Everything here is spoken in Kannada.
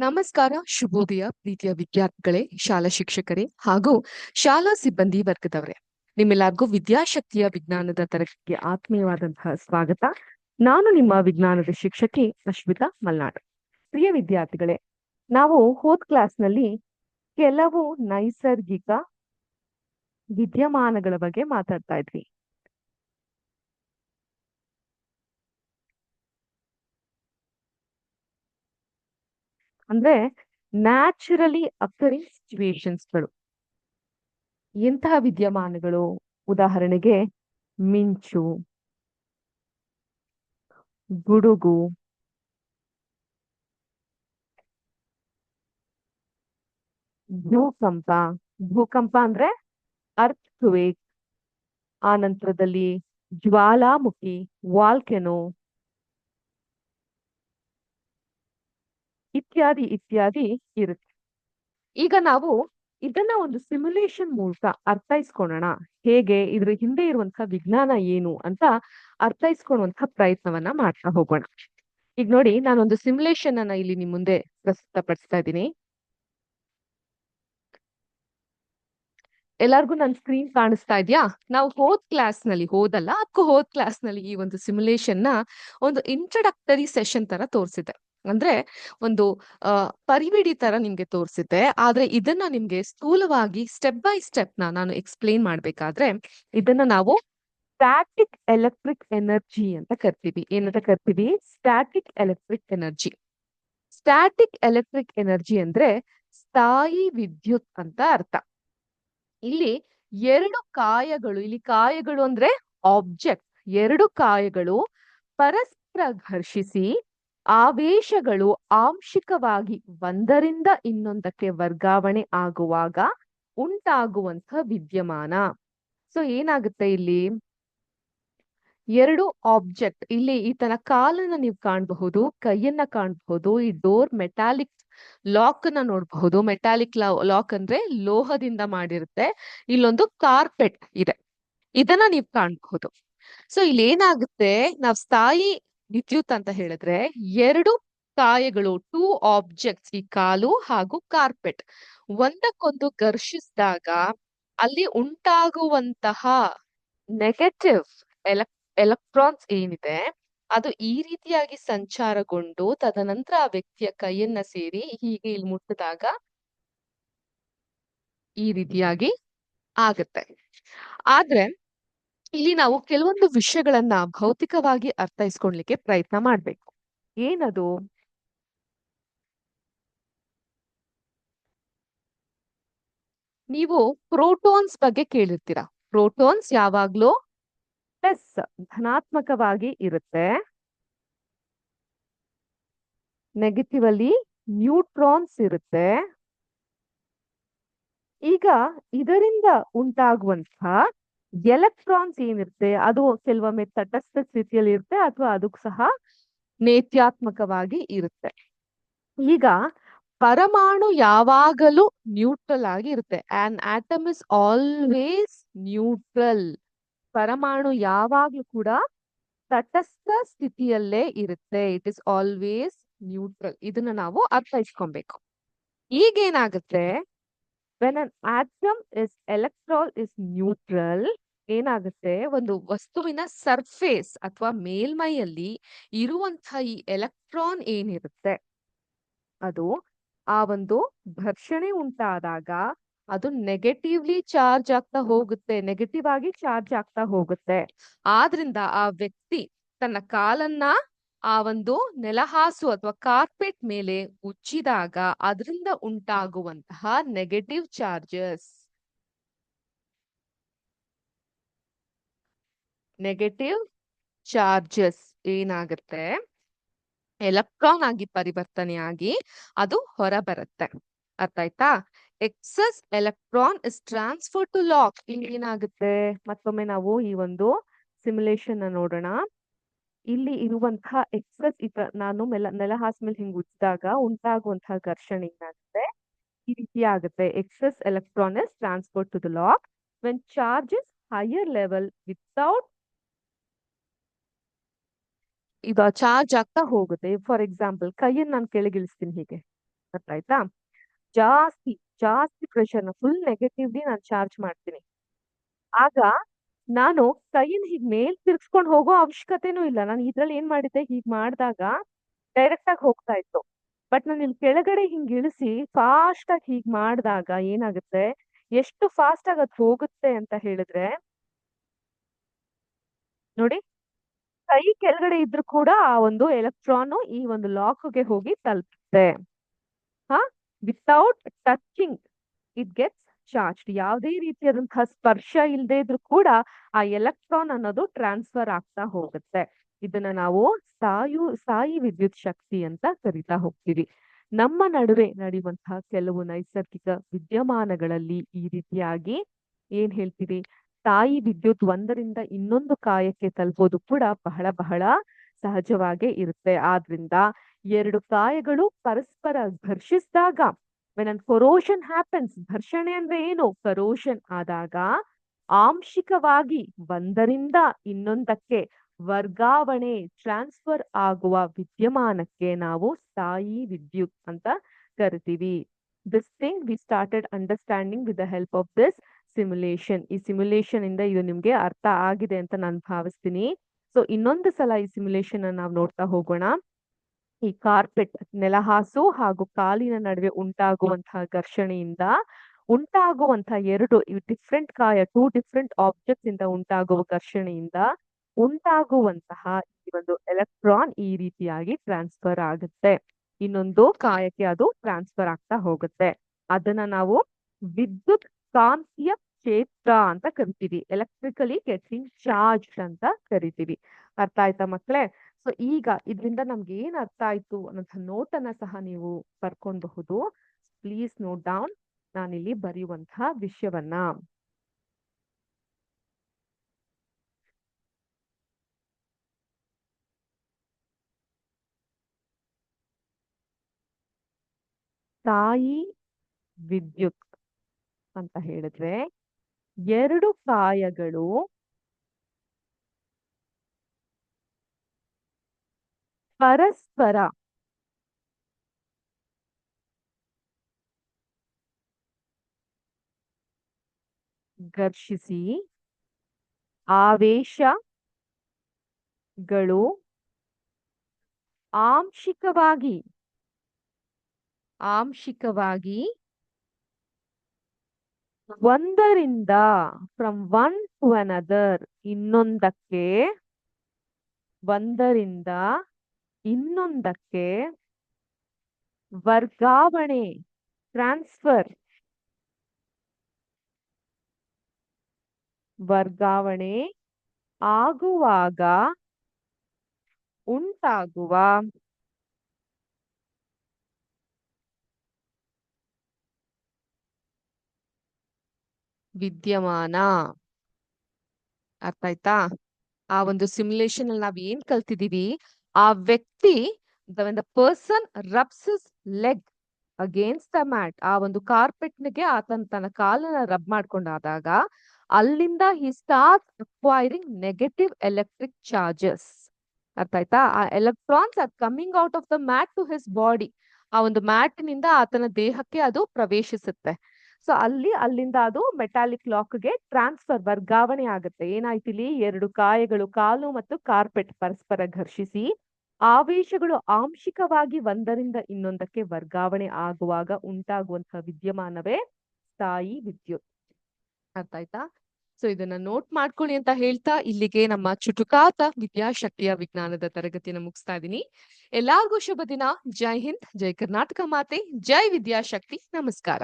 ನಮಸ್ಕಾರ, ಶುಭೋದಯ, ಪ್ರೀತಿಯ ವಿದ್ಯಾರ್ಥಿಗಳೇ, ಶಾಲಾ ಶಿಕ್ಷಕರೇ ಹಾಗೂ ಶಾಲಾ ಸಿಬ್ಬಂದಿ ವರ್ಗದವರೇ. ನಿಮ್ಮೆಲ್ಲರಿಗೂ ವಿದ್ಯಾಶಕ್ತಿಯ ವಿಜ್ಞಾನದ ತರಗತಿಗೆ ಆತ್ಮೀಯವಾದಂತಹ ಸ್ವಾಗತ. ನಾನು ನಿಮ್ಮ ವಿಜ್ಞಾನದ ಶಿಕ್ಷಕಿ ಅಶ್ವಿತಾ ಮಲ್ನಾಡ್. ಪ್ರಿಯ ವಿದ್ಯಾರ್ಥಿಗಳೇ, ನಾವು ಹೋದ್ ಕ್ಲಾಸ್ನಲ್ಲಿ ಕೆಲವು ನೈಸರ್ಗಿಕ ವಿದ್ಯಮಾನಗಳ ಬಗ್ಗೆ ಮಾತಾಡ್ತಾ ಇದ್ವಿ. ಅಂದ್ರೆ ನ್ಯಾಚುರಲಿ ಅಕರಿಂಗ್ ಸಿಚುವೇಶನ್ಸ್ಗಳು ಎಂತಹ ವಿದ್ಯಮಾನಗಳು, ಉದಾಹರಣೆಗೆ ಮಿಂಚು, ಗುಡುಗು, ಭೂಕಂಪ ಭೂಕಂಪ ಅಂದ್ರೆ ಅರ್ತ್ ಕ್ವೇಕ್ ಆ ನಂತರದಲ್ಲಿ ಜ್ವಾಲಾಮುಖಿ ವಾಲ್ಕೆನೋ ಇತ್ಯಾದಿ ಇತ್ಯಾದಿ ಇರುತ್ತೆ. ಈಗ ನಾವು ಇದನ್ನ ಒಂದು ಸಿಮ್ಯುಲೇಷನ್ ಮೂಲಕ ಅರ್ಥೈಸ್ಕೊಳ್ಳೋಣ ಹೇಗೆ? ಇದ್ರ ಹಿಂದೆ ಇರುವಂತಹ ವಿಜ್ಞಾನ ಏನು ಅಂತ ಅರ್ಥೈಸ್ಕೊಳ್ಳುವಂತಹ ಪ್ರಯತ್ನವನ್ನ ಮಾಡ್ತಾ ಹೋಗೋಣ. ಈಗ ನೋಡಿ, ನಾನೊಂದು ಸಿಮ್ಯುಲೇಷನ್ ಅನ್ನ ಇಲ್ಲಿ ನಿಮ್ ಮುಂದೆ ಪ್ರಸ್ತುತಪಡಿಸ್ತಾ ಇದ್ದೀನಿ. ಎಲ್ಲಾರ್ಗು ನನ್ ಸ್ಕ್ರೀನ್ ಕಾಣಿಸ್ತಾ ಇದ್ಯಾ? ನಾವು ಹೋದ್ ಕ್ಲಾಸ್ನಲ್ಲಿ ಹೋದಲ್ಲ, ಅದಕ್ಕೂ ಹೋದ್ ಕ್ಲಾಸ್ನಲ್ಲಿ ಈ ಒಂದು ಸಿಮ್ಯುಲೇಷನ್ನ ಒಂದು ಇಂಟ್ರಡಕ್ಟರಿ ಸೆಷನ್ ತರ ತೋರಿಸಿದೆ ಅಂದ್ರೆ ಒಂದು ಅಹ್ ಪರಿವಿಡಿ ತರ ನಿಮ್ಗೆ ತೋರಿಸಿದ್ದೆ. ಆದ್ರೆ ಇದನ್ನ ನಿಮ್ಗೆ ಸ್ಥೂಲವಾಗಿ ಸ್ಟೆಪ್ ಬೈ ಸ್ಟೆಪ್ನ ನಾನು ಎಕ್ಸ್ಪ್ಲೇನ್ ಮಾಡ್ಬೇಕಾದ್ರೆ ಇದನ್ನ ನಾವು ಸ್ಟ್ಯಾಟಿಕ್ ಎಲೆಕ್ಟ್ರಿಕ್ ಎನರ್ಜಿ ಅಂತ ಕರ್ತೀವಿ. ಏನಂತ ಕರ್ತೀವಿ? Static electric energy static electric energy ಅಂದ್ರೆ ಸ್ಥಾಯಿ ವಿದ್ಯುತ್ ಅಂತ ಅರ್ಥ. ಇಲ್ಲಿ ಎರಡು ಕಾಯಗಳು, ಇಲ್ಲಿ ಕಾಯಗಳು ಅಂದ್ರೆ ಆಬ್ಜೆಕ್ಟ್ ಎರಡು ಕಾಯಗಳು ಪರಸ್ಪರ ಘರ್ಷಿಸಿ ಆವೇಶಗಳು ಆಂಶಿಕವಾಗಿ ಒಂದರಿಂದ ಇನ್ನೊಂದಕ್ಕೆ ವರ್ಗಾವಣೆ ಆಗುವಾಗ ಉಂಟಾಗುವಂತಹ ವಿದ್ಯಮಾನ. ಸೊ ಏನಾಗುತ್ತೆ ಇಲ್ಲಿ? ಎರಡು ಆಬ್ಜೆಕ್ಟ್ ಇಲ್ಲಿ ಈತನ ಕಾಲನ್ನ ನೀವು ಕಾಣಬಹುದು, ಕೈಯನ್ನ ಕಾಣಬಹುದು, ಈ ಡೋರ್ ಮೆಟಾಲಿಕ್ ಲಾಕ್ ಅನ್ನ ನೋಡಬಹುದು. ಮೆಟಾಲಿಕ್ ಲಾಕ್ ಅಂದ್ರೆ ಲೋಹದಿಂದ ಮಾಡಿರುತ್ತೆ. ಇಲ್ಲೊಂದು ಕಾರ್ಪೆಟ್ ಇದೆ. ಇದನ್ನ ನೀವು ಕಾಣಬಹುದು. ಸೊ ಇಲ್ಲಿ ಏನಾಗುತ್ತೆ? ನಾವ್ ಸ್ಥಾಯಿ ವಿದ್ಯುತ್ ಅಂತ ಹೇಳಿದ್ರೆ ಎರಡು ಕಾಯಗಳು ಟೂ ಆಬ್ಜೆಕ್ಟ್ಸ್ ಈ ಕಾಲು ಹಾಗೂ ಕಾರ್ಪೆಟ್ ಒಂದಕ್ಕೊಂದು ಘರ್ಷಿಸಿದಾಗ ಅಲ್ಲಿ ಉಂಟಾಗುವಂತಹ ನೆಗೆಟಿವ್ ಎಲೆಕ್ ಎಲೆಕ್ಟ್ರಾನ್ಸ್ ಏನಿದೆ, ಅದು ಈ ರೀತಿಯಾಗಿ ಸಂಚಾರಗೊಂಡು ತದನಂತರ ಆ ವ್ಯಕ್ತಿಯ ಕೈಯನ್ನ ಸೇರಿ ಹೀಗೆ ಇಲ್ಲಿ ಮುಟ್ಟಿದಾಗ ಈ ರೀತಿಯಾಗಿ ಆಗತ್ತೆ. ಆದ್ರೆ ಇಲ್ಲಿ ನಾವು ಕೆಲವೊಂದು ವಿಷಯಗಳನ್ನ ಭೌತಿಕವಾಗಿ ಅರ್ಥೈಸ್ಕೊಳ್ಲಿಕ್ಕೆ ಪ್ರಯತ್ನ ಮಾಡ್ಬೇಕು. ಏನದು? ನೀವು ಪ್ರೋಟೋನ್ಸ್ ಬಗ್ಗೆ ಕೇಳಿರ್ತೀರಾ. ಪ್ರೋಟೋನ್ಸ್ ಯಾವಾಗ್ಲೂ ಪ್ಲಸ್ ಧನಾತ್ಮಕವಾಗಿ ಇರುತ್ತೆ. ನೆಗೆಟಿವ್ ಅಲ್ಲಿ ನ್ಯೂಟ್ರಾನ್ಸ್ ಇರುತ್ತೆ. ಈಗ ಇದರಿಂದ ಉಂಟಾಗುವಂತಹ ಎಲೆಕ್ಟ್ರಾನ್ಸ್ ಏನಿರುತ್ತೆ, ಅದು ಕೆಲವೊಮ್ಮೆ ತಟಸ್ಥ ಸ್ಥಿತಿಯಲ್ಲಿ ಇರುತ್ತೆ ಅಥವಾ ಅದಕ್ಕೂ ಸಹ ನೇತ್ಯಾತ್ಮಕವಾಗಿ ಇರುತ್ತೆ. ಈಗ ಪರಮಾಣು ಯಾವಾಗಲೂ ನ್ಯೂಟ್ರಲ್ ಆಗಿ ಇರುತ್ತೆ. An atom is always neutral ಪರಮಾಣು ಯಾವಾಗ್ಲೂ ಕೂಡ ತಟಸ್ಥ ಸ್ಥಿತಿಯಲ್ಲೇ ಇರುತ್ತೆ. ಇಟ್ ಇಸ್ ಆಲ್ವೇಸ್ ನ್ಯೂಟ್ರಲ್ ಇದನ್ನ ನಾವು ಅರ್ಥೈಸ್ಕೊಬೇಕು. ಈಗೇನಾಗುತ್ತೆ? When an atom is electrical is neutral ಏನಾಗುತ್ತೆ? ಒಂದು ವಸ್ತುವಿನ ಸರ್ಫೇಸ್ ಅಥವಾ ಮೇಲ್ಮೈಯಲ್ಲಿ ಇರುವಂತಹ ಈ ಎಲೆಕ್ಟ್ರಾನ್ ಏನಿರುತ್ತೆ? ಅದು ಆ ಒಂದು ಘರ್ಷಣೆ ಉಂಟಾದಾಗ ಅದು ನೆಗೆಟಿವ್ಲಿ ಚಾರ್ಜ್ ಆಗ್ತಾ ಹೋಗುತ್ತೆ, ನೆಗೆಟಿವ್ ಆಗಿ ಚಾರ್ಜ್ ಆಗ್ತಾ ಹೋಗುತ್ತೆ. ಆದ್ರಿಂದ ಆ ವ್ಯಕ್ತಿ ತನ್ನ ಕಾಲನ್ನ ಆ ಒಂದು ನೆಲಹಾಸು ಅಥವಾ ಕಾರ್ಪೆಟ್ ಮೇಲೆ ಉಚ್ಚಿದಾಗ ಅದರಿಂದ ಉಂಟಾಗುವಂತಹ ನೆಗೆಟಿವ್ ಚಾರ್ಜಸ್. ನೆಗೆಟಿವ್ ಚಾರ್ಜಸ್ ಏನಾಗುತ್ತೆ? ಎಲೆಕ್ಟ್ರಾನ್ ಆಗಿ ಪರಿವರ್ತನೆಯಾಗಿ ಅದು ಹೊರ ಬರುತ್ತೆ ಅರ್ಥ ಆಯ್ತಾ? Excess electron is transfer to lock ಇಲ್ಲಿ ಏನಾಗುತ್ತೆ? ಮತ್ತೊಮ್ಮೆ ನಾವು ಈ ಒಂದು ಸಿಮ್ಯುಲೇಷನ್ ನೋಡೋಣ. ಇಲ್ಲಿ ಇರುವಂತಹ ಎಕ್ಸಸ್ ಇತ, ನಾನು ನೆಲ ನೆಲಹಾಸ ಮೇಲೆ ಹಿಂಗ್ ಉಜ್ಜಿದಾಗ ಉಂಟಾಗುವಂತಹ ಘರ್ಷಣೆ ಏನಾಗುತ್ತೆ? ಈ ರೀತಿ ಆಗುತ್ತೆ. Excess electron is transfer to the lock when charge is higher level without ಈಗ ಚಾರ್ಜ್ ಆಗ್ತಾ ಹೋಗುತ್ತೆ. ಫಾರ್ ಎಕ್ಸಾಂಪಲ್ ಕೈಯನ್ನು ನಾನು ಕೆಳಗಿಳಿಸ್ತೀನಿ ಹೀಗೆ. ಆಯ್ತಾ ಜಾಸ್ತಿ ಜಾಸ್ತಿ ಪ್ರೆಷರ್ನ ಫುಲ್ ನೆಗೆಟಿವ್ಲಿ ನಾನು ಚಾರ್ಜ್ ಮಾಡ್ತೀನಿ. ಆಗ ನಾನು ಕೈಯನ್ನು ಹೀಗೆ ಮೇಲ್ ತಿರ್ಗಿಸ್ಕೊಂಡು ಹೋಗೋ ಅವಶ್ಯಕತೆನೂ ಇಲ್ಲ. ನಾನು ಇದ್ರಲ್ಲಿ ಏನ್ ಮಾಡಿದ್ದೆ? ಹೀಗ್ ಮಾಡಿದಾಗ ಡೈರೆಕ್ಟ್ ಆಗಿ ಹೋಗ್ತಾ ಇತ್ತು. ಬಟ್ ನಾನು ಇಲ್ಲಿ ಕೆಳಗಡೆ ಹಿಂಗ್ ಇಳಿಸಿ ಫಾಸ್ಟ್ ಆಗಿ ಹೀಗ್ ಮಾಡಿದಾಗ ಏನಾಗುತ್ತೆ? ಎಷ್ಟು ಫಾಸ್ಟ್ ಆಗಿ ಅದು ಹೋಗುತ್ತೆ ಅಂತ ಹೇಳಿದ್ರೆ, ನೋಡಿ. ಕೈ ಕೆಳಗಡೆ ಇದ್ರೂ ಕೂಡ ಆ ಒಂದು ಎಲೆಕ್ಟ್ರಾನ್ ಈ ಒಂದು ಲಾಕ್ಗೆ ಹೋಗಿ ತಲುಪುತ್ತೆ. ಹಾ? Without touching it gets charge ಯಾವುದೇ ರೀತಿಯಾದಂತಹ ಸ್ಪರ್ಶ ಇಲ್ಲದೆ ಇದ್ರೂ ಕೂಡ ಆ ಎಲೆಕ್ಟ್ರಾನ್ ಅನ್ನೋದು ಟ್ರಾನ್ಸ್ಫರ್ ಆಗ್ತಾ ಹೋಗುತ್ತೆ. ಇದನ್ನ ನಾವು ಸಾಯು, ಸಾಯಿ ವಿದ್ಯುತ್ ಶಕ್ತಿ ಅಂತ ಕರಿತಾ ಹೋಗ್ತೀವಿ. ನಮ್ಮ ನಡುವೆ ನಡೆಯುವಂತಹ ಕೆಲವು ನೈಸರ್ಗಿಕ ವಿದ್ಯಮಾನಗಳಲ್ಲಿ ಈ ರೀತಿಯಾಗಿ ಏನ್ ಹೇಳ್ತೀವಿ ಸ್ಥಾಯಿ ವಿದ್ಯುತ್ ಒಂದರಿಂದ ಇನ್ನೊಂದು ಕಾಯಕ್ಕೆ ತಲುಪೋದು ಕೂಡ ಬಹಳ ಬಹಳ ಸಹಜವಾಗೇ ಇರುತ್ತೆ. ಆದ್ರಿಂದ ಎರಡು ಕಾಯಗಳು ಪರಸ್ಪರ ಘರ್ಷಿಸಿದಾಗ ವೆನ್ ಅನ್ ಕೊರೋಷನ್ ಹ್ಯಾಪನ್ಸ್ ಘರ್ಷಣೆ ಅಂದ್ರೆ ಏನು? ಕರೋಷನ್ ಆದಾಗ ಆಂಶಿಕವಾಗಿ ಒಂದರಿಂದ ಇನ್ನೊಂದಕ್ಕೆ ವರ್ಗಾವಣೆ ಟ್ರಾನ್ಸ್ಫರ್ ಆಗುವ ವಿದ್ಯಮಾನಕ್ಕೆ ನಾವು ಸ್ಥಾಯಿ ವಿದ್ಯುತ್ ಅಂತ ಕರಿತೀವಿ. This thing we started understanding with the help of this simulation ಈ ಸಿಮ್ಯುಲೇಷನ್ ಇಂದ ಇದು ನಿಮ್ಗೆ ಅರ್ಥ ಆಗಿದೆ ಅಂತ ನಾನು ಭಾವಿಸ್ತೀನಿ. ಸೊ ಇನ್ನೊಂದು ಸಲ ಈ ಸಿಮ್ಯುಲೇಷನ್ ನಾವು ನೋಡ್ತಾ ಹೋಗೋಣ. ಈ ಕಾರ್ಪೆಟ್ ನೆಲಹಾಸು ಹಾಗೂ ಕಾಲಿನ ನಡುವೆ ಉಂಟಾಗುವಂತಹ ಘರ್ಷಣೆಯಿಂದ ಉಂಟಾಗುವಂತಹ ಎರಡು ಡಿಫ್ರೆಂಟ್ ಕಾಯ ಟೂ ಡಿಫ್ರೆಂಟ್ ಆಬ್ಜೆಕ್ಟ್ಸ್ ಇಂದ ಉಂಟಾಗುವ ಘರ್ಷಣೆಯಿಂದ ಉಂಟಾಗುವಂತಹ ಈ ಒಂದು ಎಲೆಕ್ಟ್ರಾನ್ ಈ ರೀತಿಯಾಗಿ ಟ್ರಾನ್ಸ್ಫರ್ ಆಗುತ್ತೆ. ಇನ್ನೊಂದು ಕಾಯಕ್ಕೆ ಅದು ಟ್ರಾನ್ಸ್ಫರ್ ಆಗ್ತಾ ಹೋಗುತ್ತೆ. ಅದನ್ನ ನಾವು ವಿದ್ಯುತ್ ಕಾಂತೀಯ ಕ್ಷೇತ್ರ ಅಂತ ಕರಿತೀವಿ. ಎಲೆಕ್ಟ್ರಿಕಲಿ ಗೆಟಿಂಗ್ ಚಾರ್ಜ್ ಅಂತ ಕರಿತೀವಿ. ಅರ್ಥ ಆಯ್ತಾ ಮಕ್ಳೇ ಸೊ ಈಗ ಇದರಿಂದ ನಮ್ಗೆ ಏನ್ ಅರ್ಥ ಆಯ್ತು ಅನ್ನೋಂಥ ನೋಟ್ ಅನ್ನ ಸಹ ನೀವು ಬರ್ಕೊಬಹುದು ಪ್ಲೀಸ್ ನೋಟ್ ಡೌನ್ ನಾನಿಲ್ಲಿ ಬರೆಯುವಂತಹ ವಿಷಯವನ್ನ. ತಾಯಿ ವಿದ್ಯುತ್. ಅಂತ ಹೇಳಿದ್ರೆ ಎರಡು ಕಾಯಗಳು ಪರಸ್ಪರ ಘರ್ಷಿಸಿ ಆವೇಶಗಳು ಆಂಶಿಕವಾಗಿ ಆಂಶಿಕವಾಗಿ ಒಂದರಿಂದ ಫ್ರಮ್ ಒನ್ ಟು ಅನದರ್ ಇನ್ನೊಂದಕ್ಕೆ ಒಂದರಿಂದ ಇನ್ನೊಂದಕ್ಕೆ ವರ್ಗಾವಣೆ ಟ್ರಾನ್ಸ್ಫರ್ ವರ್ಗಾವಣೆ ಆಗುವಾಗ ಉಂಟಾಗುವ ವಿದ್ಯಮಾನ. ಅರ್ಥ ಆಯ್ತಾ? ಆ ಒಂದು ಸಿಮ್ಯುಲೇಷನ್ ಅಲ್ಲಿ ನಾವ್ ಏನ್ ಕಲ್ತಿದೀವಿ? ಆ ವ್ಯಕ್ತಿ person rubs leg against the mat ಆ ಒಂದು ಕಾರ್ಪೆಟ್ನಿಗೆ ಆತನ ತನ್ನ ಕಾಲನ್ನ ರಬ್ ಮಾಡ್ಕೊಂಡಾದಾಗ, ಅಲ್ಲಿಂದ he start acquiring negative electric charges ಅರ್ಥ ಆಯ್ತಾ? ಆ electrons are coming out of the mat to his body ಆ ಒಂದು ಮ್ಯಾಟ್ನಿಂದ ಆತನ ದೇಹಕ್ಕೆ ಅದು ಪ್ರವೇಶಿಸುತ್ತೆ. ಸೊ ಅಲ್ಲಿ, ಅಲ್ಲಿಂದ ಅದು ಮೆಟಾಲಿಕ್ ಲಾಕ್ಗೆ ಟ್ರಾನ್ಸ್ಫರ್ ವರ್ಗಾವಣೆ ಆಗುತ್ತೆ. ಏನಾಯ್ತು ಇಲ್ಲಿ? ಎರಡು ಕಾಯಗಳು, ಕಾಲು ಮತ್ತು ಕಾರ್ಪೆಟ್ ಪರಸ್ಪರ ಘರ್ಷಿಸಿ ಆವೇಶಗಳು ಆಂಶಿಕವಾಗಿ ಒಂದರಿಂದ ಇನ್ನೊಂದಕ್ಕೆ ವರ್ಗಾವಣೆ ಆಗುವಾಗ ಉಂಟಾಗುವಂತಹ ವಿದ್ಯಮಾನವೇ ಸ್ಥಾಯಿ ವಿದ್ಯುತ್. ಅರ್ಥ ಆಯ್ತಾ? ಸೊ ಇದನ್ನ ನೋಟ್ ಮಾಡ್ಕೊಳ್ಳಿ ಅಂತ ಹೇಳ್ತಾ ಇಲ್ಲಿಗೆ ನಮ್ಮ ಚುಟುಕಾತ ವಿದ್ಯಾಶಕ್ತಿಯ ವಿಜ್ಞಾನದ ತರಗತಿನ ಮುಗಿಸ್ತಾ ಇದ್ದೀನಿ. ಎಲ್ಲಾರ್ಗೂ ಶುಭ ದಿನ. ಜೈ ಹಿಂದ್, ಜೈ ಕರ್ನಾಟಕ ಮಾತೆ. ಜೈ ವಿದ್ಯಾಶಕ್ತಿ. ನಮಸ್ಕಾರ.